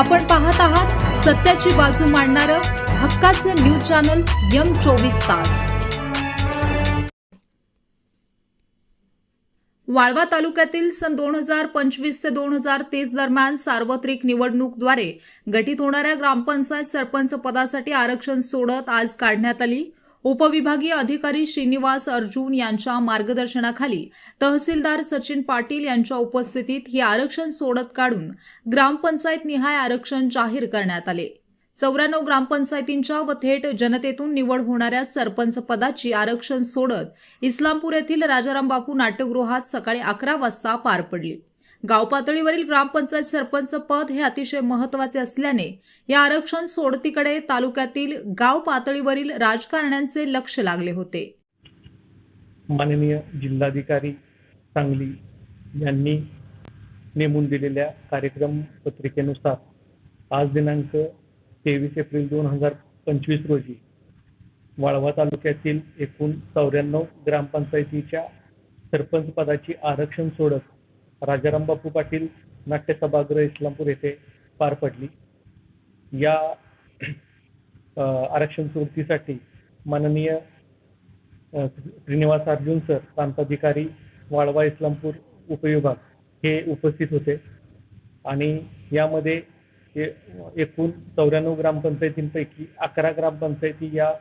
आपण पाहत आहात सत्याची बाजू मांडणारं हक्काचं न्यूज चॅनल यम चोवीस तास. वाळवा तालुक्यातील सन दोन हजार पंचवीस ते दोन हजार तीस दरम्यान सार्वत्रिक निवडणूकद्वारे गठीत होणाऱ्या ग्रामपंचायत सरपंच पदासाठी आरक्षण सोडत आज काढण्यात आली. उपविभागीय अधिकारी श्रीनिवास अर्जुन यांच्या मार्गदर्शनाखाली तहसीलदार सचिन पाटील यांच्या उपस्थितीत ही आरक्षण सोडत काढून ग्रामपंचायत निहाय आरक्षण जाहीर करण्यात आले. चौऱ्याण्णव ग्रामपंचायतींच्या व थेट जनतेतून निवड होणाऱ्या सरपंच पदाची आरक्षण सोडत इस्लामपूर येथील राजाराम बापू नाट्यगृहात सकाळी अकरा वाजता पार पडली. गाव पातळीवरील ग्रामपंचायत सरपंच पद हे अतिशय महत्त्वाचे असल्याने या आरक्षण सोडतीकडे तालुक्यातील गाव पातळीवरील राजकारण्यांचे लक्ष लागले होते. माननीय जिल्हाधिकारी सांगली यांनी नेमून दिलेल्या कार्यक्रम पत्रिकेनुसार आज दिनांक तेवीस एप्रिल दोन हजार पंचवीस रोजी वाळवा तालुक्यातील एकूण चौऱ्याण्णव ग्रामपंचायतीच्या सरपंच पदाची आरक्षण सोडत राजाराम बापू पाटील नाट्य सभागृह इस्लामपूर येथे पार पडली. या आरक्षण सोडतीसाठी माननीय श्रीनिवास अर्जुन सर प्रांताधिकारी वाळवा इस्लामपूर उपविभाग हे उपस्थित होते. आणि यामध्ये एकूण चौऱ्याण्णव ग्रामपंचायतींपैकी अकरा ग्रामपंचायती या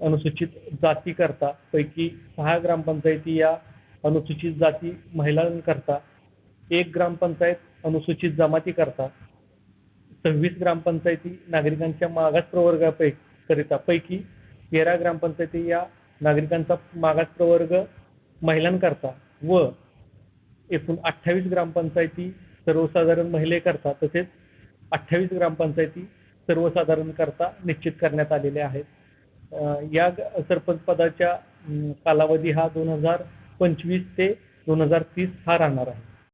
अनुसूचित जातीकरता पैकी सहा ग्रामपंचायती या अनुसूचित जाती महिलांकरता एक ग्रामपंचायत अनुसूचित जमाती करता सव्वीस ग्रामपंचायती नागरिकांच्या मागास प्रवर्गाकरिता पैकी तेरा ग्रामपंचायती या नागरिकांचा मागास प्रवर्ग महिलांकरता व एकूण अठ्ठावीस ग्रामपंचायती सर्वसाधारण महिलेकरता तसेच अठ्ठावीस ग्रामपंचायती सर्वसाधारण करता निश्चित करण्यात आलेल्या आहेत. या सरपंच पदाच्या कालावधी हा दोन हजार पंचवीस ते दोन हजार तीस हा राहणार आहे.